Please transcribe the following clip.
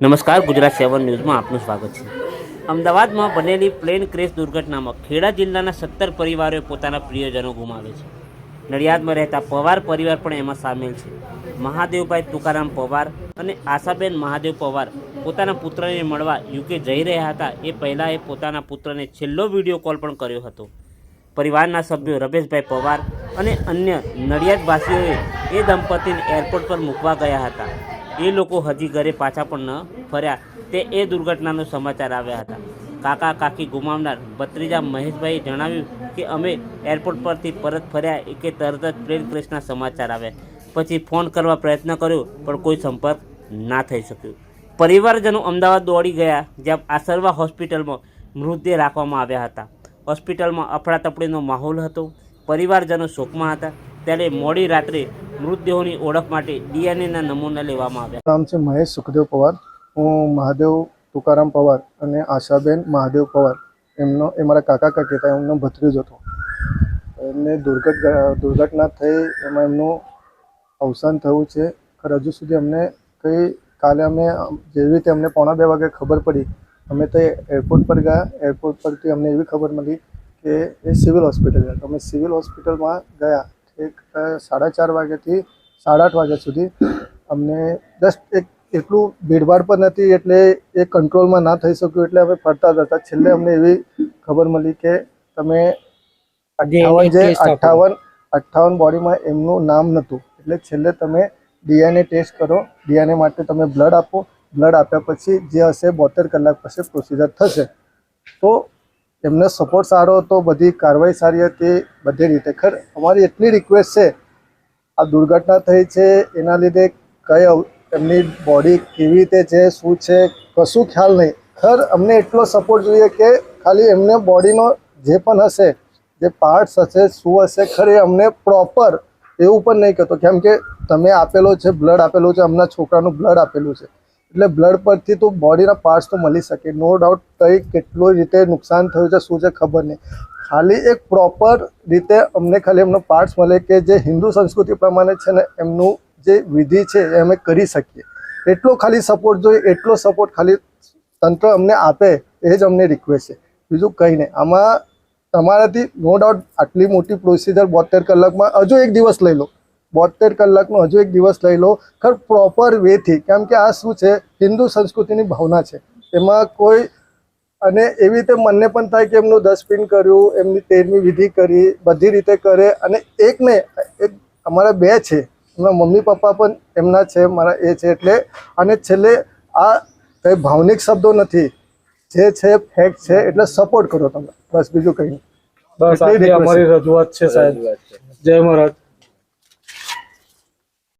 નમસ્કાર, ગુજરાત સેવન ન્યૂઝમાં આપનું સ્વાગત છે. અમદાવાદમાં બનેલી પ્લેન ક્રેશ દુર્ઘટનામાં ખેડા જિલ્લાના સત્તર પરિવારોએ પોતાના પ્રિયજનો ગુમાવે છે. નડિયાદમાં રહેતા પવાર પરિવાર પણ એમાં સામેલ છે. મહાદેવભાઈ તુકારામ પવાર અને આશાબેન મહાદેવ પવાર પોતાના પુત્રને મળવા યુકે જઈ રહ્યા હતા. એ પહેલાં એ પોતાના પુત્રને છેલ્લો વીડિયો કોલ પણ કર્યો હતો. પરિવારના સભ્યો રમેશભાઈ પવાર અને અન્ય નડિયાદવાસીઓએ એ દંપતીને એરપોર્ટ પર મૂકવા ગયા હતા. એ લોકો હજી ઘરે પાછા પણ ન ફર્યા. તે એ દુર્ઘટનાનો સમાચાર આવ્યા હતા. કાકા કાકી ગુમાવનાર ભત્રીજા મહેશભાઈએ જણાવ્યું કે અમે એરપોર્ટ પરથી પરત ફર્યા કે તરત જ પ્લેન ક્રેશના સમાચાર આવ્યા. પછી ફોન કરવા પ્રયત્ન કર્યો, પણ કોઈ સંપર્ક ના થઈ શક્યો. પરિવારજનો અમદાવાદ દોડી ગયા, જ્યાં આસરવા હોસ્પિટલમાં મૃતદેહ રાખવામાં આવ્યા હતા. હોસ્પિટલમાં અફડાતફડીનો માહોલ હતો. પરિવારજનો શોકમાં હતા. ત્યારે મોડી રાત્રે મૃતદેહોની ઓળખ માટે ડીએનએના નમૂના લેવામાં આવ્યા. નામ છે મહેશ સુખદેવ પવાર. હું મહાદેવ તુકારામ પવાર અને આશાબેન મહાદેવ પવાર. એમનો, એ મારા કાકા કાકી હતા, એમનો ભત્રીજ હતો. એમને દુર્ઘટ, દુર્ઘટના થઈ, એમાં એમનું અવસાન થયું છે. હજુ સુધી અમને કંઈ, કાલે અમે જેવી રીતે અમને પોણા બે વાગે ખબર પડી, અમે તો એરપોર્ટ પર ગયા. એરપોર્ટ પરથી અમને એવી ખબર મળી કે એ સિવિલ હોસ્પિટલ ગયા. અમે સિવિલ હોસ્પિટલમાં ગયા. એક સાડા ચાર વાગ્યાથી સાડા આઠ વાગ્યા સુધી અમને જસ્ટ એક એટલું ભીડભાડ પણ નથી એટલે એ કંટ્રોલમાં ના થઈ શક્યું એટલે અમે ફરતા જ હતા. છેલ્લે અમને એવી ખબર મળી કે તમે અઠાવન જે અઠ્ઠાવન અઠ્ઠાવન બોડીમાં એમનું નામ નહોતું. એટલે છેલ્લે તમે ડીએનએ ટેસ્ટ કરો. ડીએનએ માટે તમે બ્લડ આપો. બ્લડ આપ્યા પછી જે હશે બોતેર કલાક પછી પ્રોસિજર થશે. તો એમને સપોર્ટ સારો હતો, બધી કાર્યવાહી સારી હતી, બધી રીતે. ખર, અમારી એટલી રિક્વેસ્ટ છે, આ દુર્ઘટના થઈ છે, એના લીધે કઈ એમની બોડી કેવી રીતે છે, શું છે, કશું ખ્યાલ નહીં. ખર, અમને એટલો સપોર્ટ જોઈએ કે ખાલી એમને બોડીનો જે પણ હશે, જે પાર્ટ્સ હશે, શું હશે, ખર અમને પ્રોપર એવું પણ નહીં કહેતો. કેમ કે તમે આપેલો છે બ્લડ આપેલું છે હમણાં છોકરાનું બ્લડ આપેલું છે. એટલે બ્લડ પરથી તો બોડીના પાર્ટ્સ તો મળી શકે. નો ડાઉટ કઈ કેટલું રીતે નુકસાન થયું છે, શું છે ખબર નહીં. ખાલી એક પ્રોપર રીતે અમને ખાલી એમનો પાર્ટ્સ મળે કે જે હિન્દુ સંસ્કૃતિ પ્રમાણે છે ને, એમનું જે વિધિ છે એ અમે કરી શકીએ. એટલો ખાલી સપોર્ટ જોઈએ, એટલો સપોર્ટ ખાલી તંત્ર અમને આપે, એ જ અમને રિક્વેસ્ટ છે. બીજું કંઈ નહીં. આમાં તમારાથી નો ડાઉટ આટલી મોટી પ્રોસિજર બોતેર કલાકમાં હજુ એક દિવસ લઈ લો. બોતેર કલાકનો હજુ એક દિવસ લઈ લો. ખર પ્રોપર વેથી કેમ કે આ શું છે? હિન્દુ સંસ્કૃતિની ભાવના છે. એમાં કોઈ અને એવી રીતે મને પણ થાય કે એમનું દસ પિન કર્યું એમની તેરમી વિધિ કરી બધી રીતે કરે. અને એક ને એક અમારા બે છે. એમના મમ્મી પપ્પા પણ એમના છે મારા એ છે. એટલે અને છેલ્લે આ કંઈ ભાવનિક શબ્દો નથી. જે છે ફેક્ટ છે એટલે સપોર્ટ કરો તમે. બસ બીજું કંઈ નહીં. બસ અમારી રજૂઆત છે સાહેબ. જય મહારાજ.